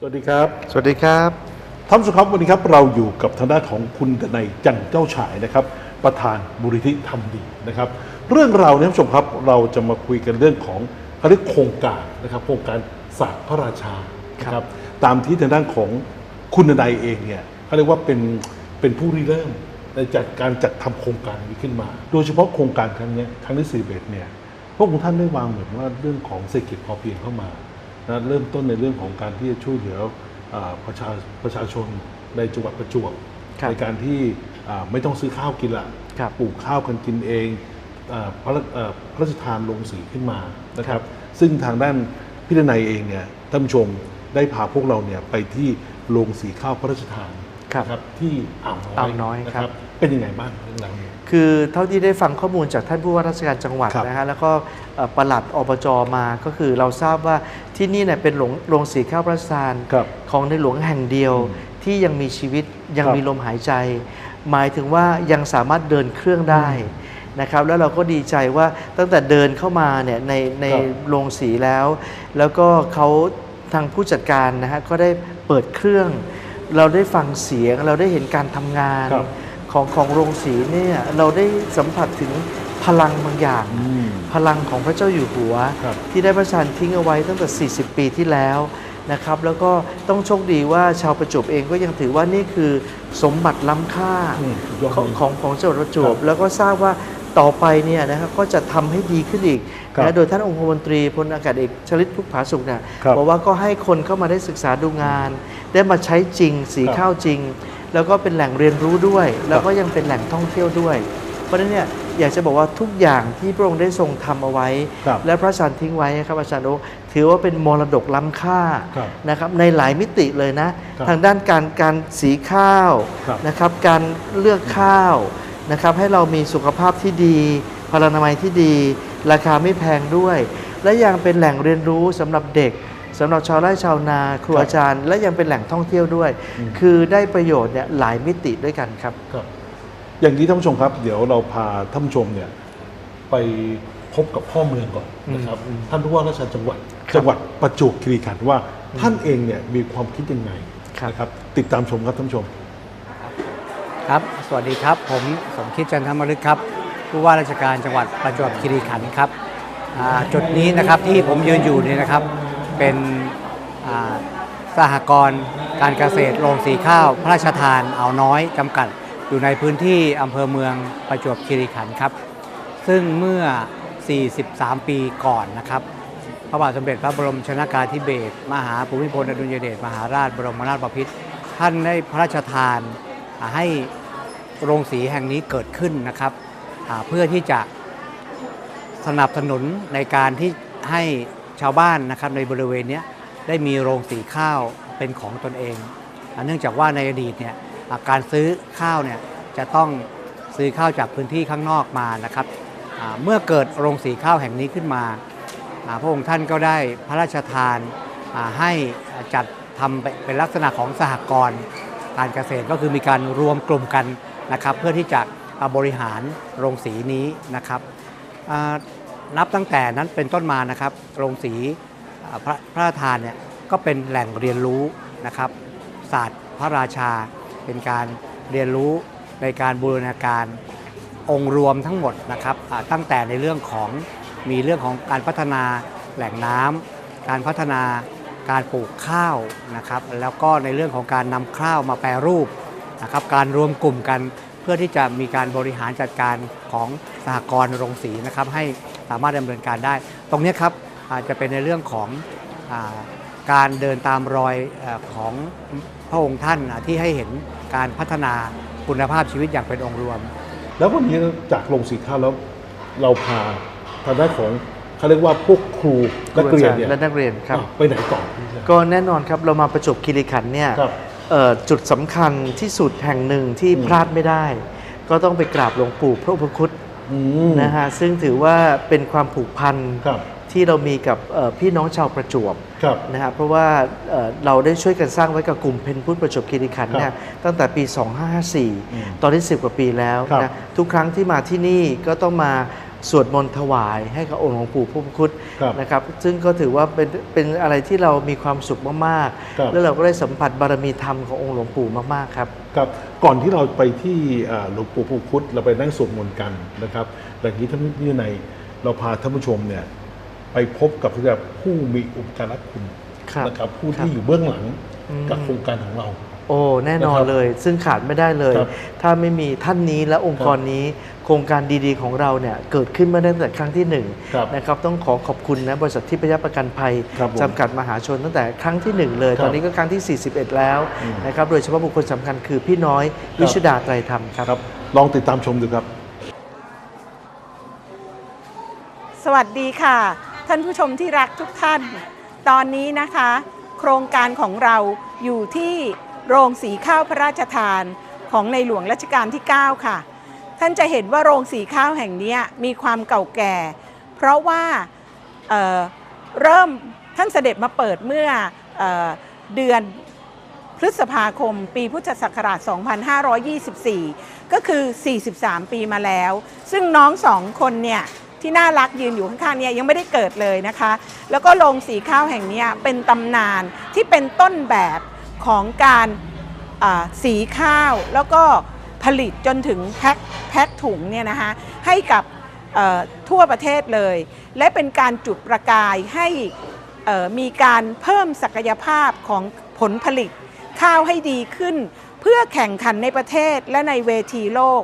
สวัสดีครับ สวัสดีครับท่านผู้ชมครับวันนี้ครับเราอยู่กับทางด้านของคุณดนัยจันเจ้าฉายนะครับ ประธานมูลนิธิทำดีนะครับ เรื่องราวเนี่ยท่านผู้ชมครับเราจะมาคุยกันเรื่องของเขาเรียกโครงการนะครับ โครงการศาสตร์พระราชานะครับ ตามที่ทางด้านของคุณดนัยเองเนี่ยเขาเรียกว่าเป็นเป็นผู้ริเริ่มในจัดการจัดทำโครงการนี้ขึ้นมา โดยเฉพาะโครงการครั้งเนี้ยครั้งที่สี่เบเนี่ยพวกคุณท่านได้วางเหมือนว่าเรื่องของเศรษฐกิจพอเพียงเข้ามา นะเริ่มต้นในเรื่องของการที่จะช่วยเหลืออาประชาประชาชนในจังหวัดประจวบครับในการที่อ่าไม่ต้องซื้อข้าวกินละครับปลูกข้าวกันกินเองอาพระราอ่าพระราชทานลงสีขึ้นมานะคครัรับบซึ่งทางด้านพิจารณาเองเนี่ยท่านผู้ชมได้พาพวกเราเนี่ยไปที่โรงสีข้าวพระราชทานครับนะครับที่อ่าวน้อยอ่าวน้อยนะครับ เป็นยังไงบ้างเรื่องราวนี้ คือเท่าที่ได้ฟังข้อมูลจากท่านผู้ว่าราชการจังหวัดครับนะฮะแล้วก็เอ่อปลัดอบจมาก็คือเราทราบว่าที่นี่เนี่ยเป็นโรงโรงสีข้าวพระราชทานครับของในหลวงแห่งเดียวที่ยังมีชีวิตยังครับมีลมหายใจ หมายถึงว่ายังสามารถเดินเครื่องได้นะครับแล้วเราก็ดีใจว่าตั้งแต่เดินเข้ามาเนี่ยในในครับโรงสีแล้ว แล้วก็เขาทางผู้จัดการนะฮะก็ได้เปิดเครื่อง เราได้ฟังเสียงเราได้เห็นการทำงานครับ ของของโรงสีเนี่ยเราได้สัมผัสถึงพลังบางอย่าง อืม พลังของพระเจ้าอยู่หัว ครับ ที่ได้ประทานทิ้งเอาไว้ตั้งแต่ 40 ปีที่แล้วนะครับ แล้วก็ต้องโชคดีว่าชาวประจวบเองก็ยังถือว่านี่คือสมบัติล้ำค่าอืมสุดยอดของเลยของของจังหวัดประจวบครับแล้วก็ทราบว่าต่อไปเนี่ยนะครับก็จะทำให้ดีขึ้นอีกครับนะโดยท่านองคมนตรีพลอากาศเอกชลิตพุกผาสุขเนี่ยครับบอกว่าก็ให้คนเข้ามาได้ศึกษาดูงาน ได้มาใช้จริงสีครับ ข้าวจริง แล้วก็เป็นแหล่งเรียนรู้ด้วย แล้วก็ยังเป็นแหล่งท่องเที่ยวด้วย เพราะฉะนั้นเนี่ยอยากจะบอกว่าทุกอย่างที่พระองค์ได้ทรงทำเอาไว้ครับและพระอาจารย์ทิ้งไว้นะครับอาจารย์โอถือว่าเป็นมรดกล้ำค่าครับนะครับในหลายมิติเลยนะครับทางด้านการการสีข้าวครับนะครับการเลือกข้าวนะครับให้เรามีสุขภาพที่ดีพลานามัยที่ดี ราคาไม่แพงด้วย และยังเป็นแหล่งเรียนรู้สำหรับเด็ก สำหรับชาวไร่ชาวนาครูครับอาจารย์ และยังเป็นแหล่งท่องเที่ยวด้วยอืมคือได้ประโยชน์เนี่ยหลายมิติด้วยกันครับครับ อย่างนี้ท่านผู้ชมครับ เดี๋ยวเราพาท่านผู้ชมเนี่ยไปพบกับพ่อเมืองก่อนนะครับท่านผู้ว่าราชการจังหวัดครับจังหวัดประจวบคีรีขันธ์ว่าท่านเองเนี่ยมีความคิดยังไงครับนะครับติดตามชมครับท่านผู้ชม ครับ สวัสดีครับ ผมสมคิดจันทมฤกษ์ครับ ผู้ว่าราชการจังหวัดประจวบคีรีขันธ์ครับอ่าจุดนี้นะครับที่ผมยืนอยู่เนี่ยนะครับ เป็นอ่าสหกรณ์การเกษตรโรงสีข้าว พระราชทานอ่าวน้อยจำกัด อยู่ในพื้นที่อำเภอเมืองประจวบคีรีขันธ์ครับ ซึ่งเมื่อ 43 ปีก่อนนะครับ พระบาทสมเด็จพระบรมชนากาธิเบศรมหาภูมิพลอดุลยเดชมหาราชบรมนาถบพิตรท่านได้พระราชทานให้โรงสีแห่งนี้เกิดขึ้นนะครับ เพื่อที่จะสนับสนุนในการที่ให้ ชาวบ้านนะครับในบริเวณนี้ได้มีโรงสีข้าวเป็นของตนเองเนื่องจากว่าในอดีตเนี่ยาการซื้อข้าวเนี่ยจะต้องซื้อข้าวจากพื้นที่ข้างนอกมานะครับเมื่อเกิดโรงสีข้าวแห่งนี้ขึ้นมาพระองค์ท่านก็ได้พระราชทานาให้จัดทำเป็นเป็นลักษณะของสหกรณ์การเกษตรก็คือมีการรวมกลุ่มกันนะครับ เพื่อที่จะบริหารโรงสีนี้นะครับ นับตั้งแต่นั้นเป็นต้นมานะครับโรงสีพระพระราชทานเนี่ยก็เป็นแหล่งเรียนรู้นะครับ ศาสตร์พระราชา เป็นการเรียนรู้ในการบูรณาการองค์รวมทั้งหมดนะครับตั้งแต่ในเรื่องของมีเรื่องของการพัฒนาแหล่งน้ำการพัฒนาการปลูกข้าวนะครับ แล้วก็ในเรื่องของการนำข้าวมาแปรรูปนะครับ การรวมกลุ่มกัน พื่อที่จะมีการบริหารจัดการของสหกรณ์โรงสีนะครับให้สามารถดำเนินการได้ ตรงเนี้ยครับอาจจะเป็นในเรื่องของอาการเดินตามรอยเออของพระองค์ท่านอะที่ให้เห็นการพัฒนาคุณภาพชีวิตอย่างเป็นองค์รวม แล้ววันนี้จากโรงสีข้าวแล้วเราพาทางด้านของเขาเรียกว่าพวกครูนักเรียนเนี่ยและนักเรียนครับอะไปไหนต่อก็แน่นอนครับเรามาประจวบคีรีขันธ์เนี่ยครับเอ่อ จุดสำคัญที่สุดแห่งหนึ่งที่อืมพลาดไม่ได้ ก็ต้องไปกราบหลวงปู่พระอุปคุตอืมนะฮะซึ่งถือว่าเป็นความผูกพันครับที่เรามีกับเอ่อพี่น้องชาวประจวบครับนะฮะเพราะว่าเอ่อเราได้ช่วยกันสร้างไว้กับกลุ่มเพนพุทธประจวบคีรีขันธ์เนี่ยตั้งแต่ปีอืม2554 ตอนนี้ 10 กว่าปีแล้วครับนะทุกครั้งที่มาที่นี่ก็ต้องมา สวดมนต์ถวายให้กับองค์หลวงปู่พุทธคุดครับนะครับ ซึ่งก็ถือว่าเป็นเป็นอะไรที่เรามีความสุขมากครับๆแล้วเราก็ได้สัมผัสบารมีธรรมขององค์หลวงปู่มากๆครับครับก่อนที่เราไปที่อ่าหลวงปู่ภูคุดเราไปนั่งสวดมนต์กันนะครับอย่างนี้ท่านพี่ในยเราพาท่านผู้ชมเนี่ยไปพบกับแบบผู้มีอุปการะคุณครับนะครับผู้ครับที่อยู่เบื้องหลังอืมกับโครงการของเราโอ้แน่นอนนะครับเลย ซึ่งขาดไม่ได้เลยครับถ้าไม่มีท่านนี้และองค์กรนี้ โครงการดีๆของเราเนี่ยเกิดขึ้นมาตั้งแต่ครั้งที่หนึ่งครับนะครับต้องขอขอบคุณนะบริษัทที่พยาประกันภัยครับผมจำกัดมหาชนตั้งแต่ครั้งที่หนึ่งเลยครับตอนนี้ก็ครั้งที่ 41 แล้วอืมนะครับโดยเฉพาะบุคคลสำคัญคือพี่น้อยวิชุดาไตรธรรมครับครับ ลองติดตามชมดูครับ สวัสดีค่ะ ท่านผู้ชมที่รักทุกท่าน ตอนนี้นะคะ โครงการของเราอยู่ที่โรงสีข้าวพระราชทานของในหลวงรัชกาลที่ 9 ค่ะ ท่านจะเห็นว่าโรงสีข้าวแห่งนี้มีความเก่าแก่ เพราะว่าเเริ่มท่านเสด็จมาเปิดเมื่อเอเดือนพฤษภาคม ปีพุทธศักราช 2524 ก็คือ 43 ปีมาแล้ว ซึ่งน้องสองคนเนี่ยที่น่ารักยืนอยู่ข้างๆเนี่ยยังไม่ได้เกิดเลยนะคะ แล้วก็โรงสีข้าวแห่งนี้เป็นตำนานที่เป็นต้นแบบของการสีข้าวแล้วก็ ผลิตจนถึงแพ็คแพ็คถุงเนี่ยนะคะให้กับทั่วประเทศเลย และเป็นการจุดประกายให้มีการเพิ่มศักยภาพของผลผลิตข้าวให้ดีขึ้น เพื่อแข่งขันในประเทศและในเวทีโลก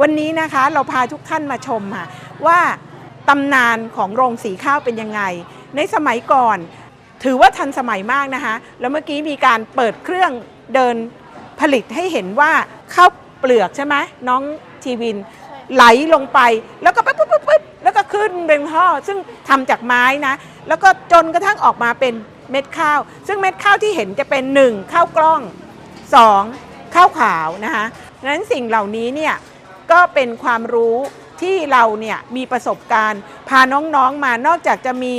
วันนี้นะคะเราพาทุกท่านมาชมค่ะว่าตำนานของโรงสีข้าวเป็นยังไง ในสมัยก่อน ถือว่าทันสมัยมากนะคะ แล้วเมื่อกี้มีการเปิดเครื่องเดินผลิตให้เห็นว่าข้าว เปลือกใช่ไหมน้องทีวิน ไหลลงไปแล้วก็ปุ๊บปุ๊บปุ๊บปุ๊บแล้วก็ขึ้นเป็นท่อซึ่งทำจากไม้นะ แล้วก็จนกระทั่งออกมาเป็นเม็ดข้าว ซึ่งเม็ดข้าวที่เห็นจะเป็นหนึ่งข้าวกล้องสองข้าวขาวนะคะดังนั้นสิ่งเหล่านี้เนี่ยก็เป็นความรู้ที่เราเนี่ยมีประสบการณ์ พาน้องๆมานอกจากจะมี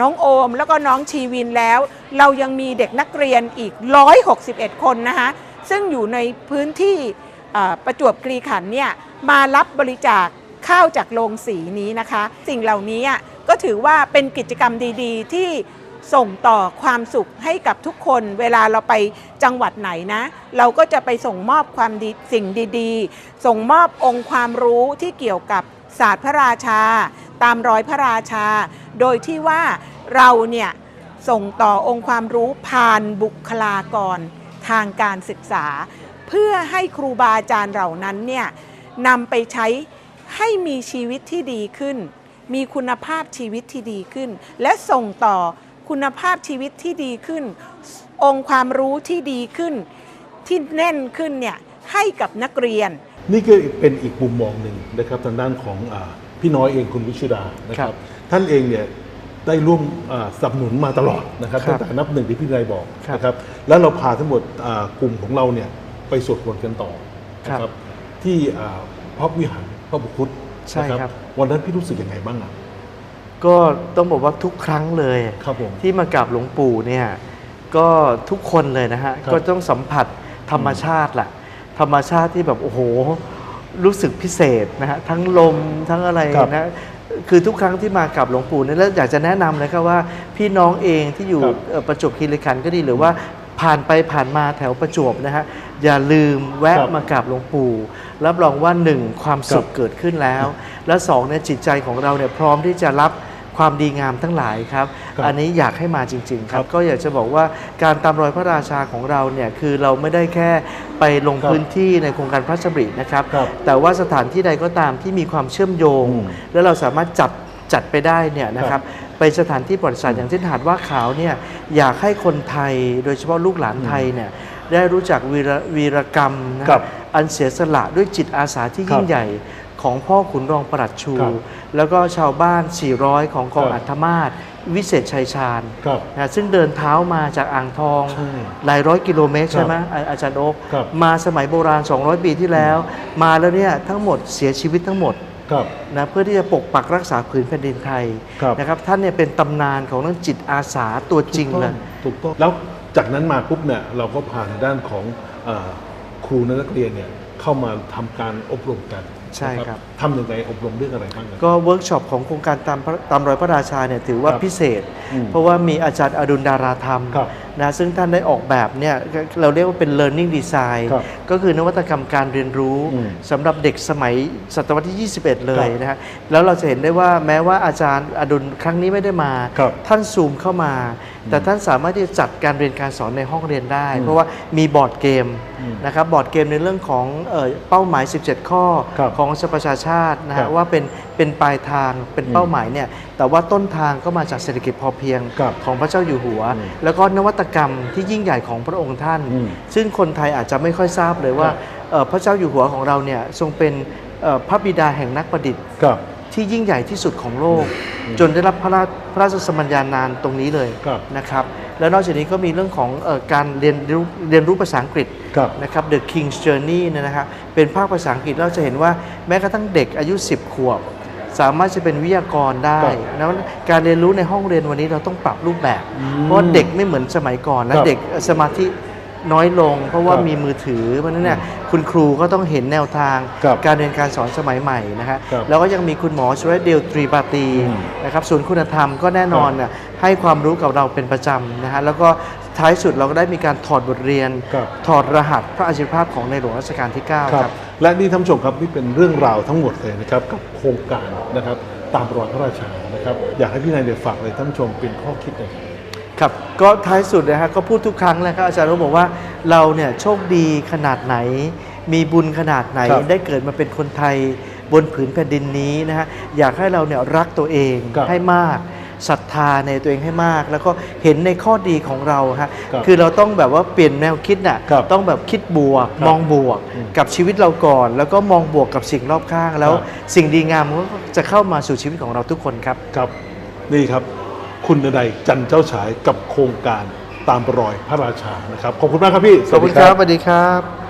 น้องโอม แล้วก็น้องชีวินแล้ว เรายังมีเด็กนักเรียนอีก 161 คนนะคะซึ่งอยู่ในพื้นที่ ประจวบคีรีขันเนี่ยมารับบริจาคข้าวจากโรงสีนี้นะคะ สิ่งเหล่านี้ก็ถือว่าเป็นกิจกรรมดีๆ ที่ส่งต่อความสุขให้กับทุกคน เวลาเราไปจังหวัดไหนนะ เราก็จะไปส่งมอบความดีสิ่งดีๆ ส่งมอบองค์ความรู้ที่เกี่ยวกับศาสตร์พระราชา ตามรอยพระราชา โดยที่ว่าเราเนี่ยส่งต่อองค์ความรู้ผ่านบุคลากรทางการศึกษา เพื่อให้ครูบาอาจารย์เหล่านั้นเนี่ยนำไปใช้ให้มีชีวิตที่ดีขึ้น มีคุณภาพชีวิตที่ดีขึ้น และส่งต่อคุณภาพชีวิตที่ดีขึ้น องค์ความรู้ที่ดีขึ้น ที่แน่นขึ้นเนี่ยให้กับนักเรียน นี่ก็เป็นอีกมุมมองหนึ่งนะครับทางด้านของอาพี่น้อยเองคุณวิชุดานะคครัรับบท่านเองเนี่ยได้ร่วมอ่าสนับสนุนมาตลอดนะครับครับตั้งแต่นับหนึ่งที่พี่นายบอกครับนะครับแล้วเราพาทั้งหมดอ่ากลุ่มของเราเนี่ย ไปสวดมนต์กันต่อนะครับที่อ่าพระวิหารพระบุคุตใช่ครับ วันนั้นพี่รู้สึกยังไงบ้างอะก็ต้องบอกว่าทุกครั้งเลย ครับผม ที่มากราบหลวงปู่เนี่ยก็ทุกคนเลยนะฮะ ครับก็ต้องสัมผัสธรรมชาติแหละธรรมชาติที่แบบโอ้โห รู้สึกพิเศษนะฮะ ทั้งลมทั้งอะไรครับนะคือทุกครั้งที่มากับหลวงปู่เนี่ยแล้วอยากจะแนะนำเลยครับว่า พี่น้องเองที่อยู่ครับเอ่อประจวบคีรีขันธ์ก็ดีหรือว่า ผ่านไปผ่านมาแถวประจวบนะฮะอย่าลืมแวะครับมากราบหลวงปู่รับรองว่าหนึ่งความสุขครับเกิดขึ้นแล้ว และสองเนี่ยจิตใจของเราเนี่ยพร้อมที่จะรับความดีงามทั้งหลายครับ ครับอันนี้อยากให้มาจริง ๆ ครัครับ บ ก็อยากจะบอกว่าการตามรอยพระราชาของเราเนี่ยคือเราไม่ได้แค่ไปลงครับพื้นที่ในโครงการพระราชดำรินะครับ ครับแต่ว่าสถานที่ใดก็ตามที่มีความเชื่อมโยง อืม แล้วเราสามารถจัดจัดไปได้เนี่ยนะคครัรับบไปสถานที่ประวัติศาสตร์อย่างเช่นหาดว่าขาวเนี่ยอยากให้คนไทยโดยเฉพาะลูกหลานไทยเนี่ยได้รู้จักวีรวีรกรรมนะคครัรับบอันเสียสละด้วยจิตอาสาที่ยิ่คงรับใหญ่ของพ่อขุนรองประหลัดชูครับแล้วก็ชาวบ้าน 400 ของกองครับอัธมาศวิเศษชัยชาญครับนะซึ่งเดินเท้ามาจากอ่างทองใช่หลายร้อยกิโลเมตรครับใช่ไหมอาอาจารย์โอ๊คครับมาสมัยโบราณ 200 ปีที่แล้ว มาแล้วเนี่ยทั้งหมดเสียชีวิตทั้งหมดครับ นะเพื่อที่จะปกปักรักษาผืนแผ่นดินไทยครับนะครับท่านเนี่ยเป็นตำนานของนักจิตอาสาตัวจริงเลยถูกต้องแล้วจากนั้นมาปุ๊บเนี่ยเราก็ผ่านด้านของเออครูและนักเรียนเนี่ยเข้ามาทำการอบรมกันใช่นะครับ ททำยังไงอบรมเรื่องอะไรบ้างครับ ก็เวิร์กช็อปของโครงการตามพระตามรอยพระราชาเนี่ยถือว่าครับพิเศษ อืมเพราะว่ามีอาจารย์อดุลดาราธรรมครับนะซึ่งท่านได้ออกแบบเนี่ยก็เราเรียกว่าเป็น learning design ครับก็คือนวัตกรรมการเรียนรู้อืมสำหรับเด็กสมัยศตวรรษที่ 21 เลยครับนะฮะแล้วเราจะเห็นได้ว่าแม้ว่าอาจารย์อดุลครั้งนี้ไม่ได้มา ครับท่านซูมเข้ามา แต่ท่านสามารถที่จะจัดการเรียนการสอนในห้องเรียนได้ เพราะว่ามีบอร์ดเกมอืมนะครับบอร์ดเกมในเรื่องของเอ่อเป้าหมาย 17 ข้อครับ ของสหประชาชาตินะครัฮะบว่าเป็นเป็นปลายทางเป็นอืมเป้าหมายเนี่ยแต่ว่าต้นทางก็มาจากเศรษฐกิจพอเพียงครับของพระเจ้าอยู่หัว อืมแล้วก็นวัตกรรมที่ยิ่งใหญ่ของพระองค์ท่าน อืมซึ่งคนไทยอาจจะไม่ค่อยทราบเลยว่าครับ เอ่อพระเจ้าอยู่หัวของเราเนี่ยทรงเป็นเอ่อพระบิดาแห่งนักประดิษฐ์ ครับ ที่ยิ่งใหญ่ที่สุดของโลก จนได้รับพระราชพระราชสมัญญานานตรงนี้เลยครับนะครับแล้วนอกจากนี้ก็มีเรื่องของเออการเรียนรู้เรียนรู้ภาษาอังกฤษครับนะครับ The King's Journey เนี่ยนะครับเป็นภาคภาษาอังกฤษเราจะเห็นว่าแม้กระทั่งเด็กอายุ 10 ขวบ สามารถจะเป็นวิทยากรได้ครับแล้วการเรียนรู้ในห้องเรียนวันนี้เราต้องปรับรูปแบบอืมเพราะว่าเด็กไม่เหมือนสมัยก่อนคและรับเด็กสมาธิ น้อยลง เพราะว่าครับมีมือถือเพราะฉะนั้นเนี่ยคุณครูก็ต้องเห็นแนวทางครับการเรียนการสอนสมัยใหม่นะฮะครับแล้วก็ยังมีคุณหมอชวเดลตรีปาตีอืมนะครับศูนย์คุณธรรมก็แน่นอนน่ะให้ความรู้กับเราเป็นประจำนะฮะแล้วก็ท้ายสุดเราก็ได้มีการถอดบทเรียนครับถอดรหัสพระอาชีวภาพของในหลวงรัชกาลที่ 9คครัรับบและนี่ท่านผู้ชมครับนี่เป็นเรื่องราวทั้งหมดเลยนะครับกับโครงการนะครับตามรอยพระราชานะครับอยากให้พี่นายเดี๋ยวฝากเลยท่านผู้ชมเป็นข้อคิดหน่อย ครับครับก็ท้ายสุดนะฮะก็พูดทุกครั้งเลยครับอาจารย์ก็บอกว่าเราเนี่ยโชคดีขนาดไหน มีบุญขนาดไหนครับได้เกิดมาเป็นคนไทยบนผืนแผ่นดินนี้นะฮะอยากให้เราเนี่ยรักตัวเองครับให้มากศรัทธาในตัวเองให้มาก แล้วก็เห็นในข้อดีของเราฮะครับคือเราต้องแบบว่าเปลี่ยนแนวคิดน่ะครับต้องแบบคิดบวก ครับมองบวกอืมกับชีวิตเราก่อน แล้วก็มองบวกกับสิ่งรอบข้างแล้ว ครับ สิ่งดีงามมันก็จะเข้ามาสู่ชีวิตของเราทุกคนครับ ครับนี่ครับ คุณนายจันเจ้าฉายกับโครงการตามรอยพระราชานะครับ ขอบคุณมากครับพี่ ขอบคุณครับสวัสดีครับ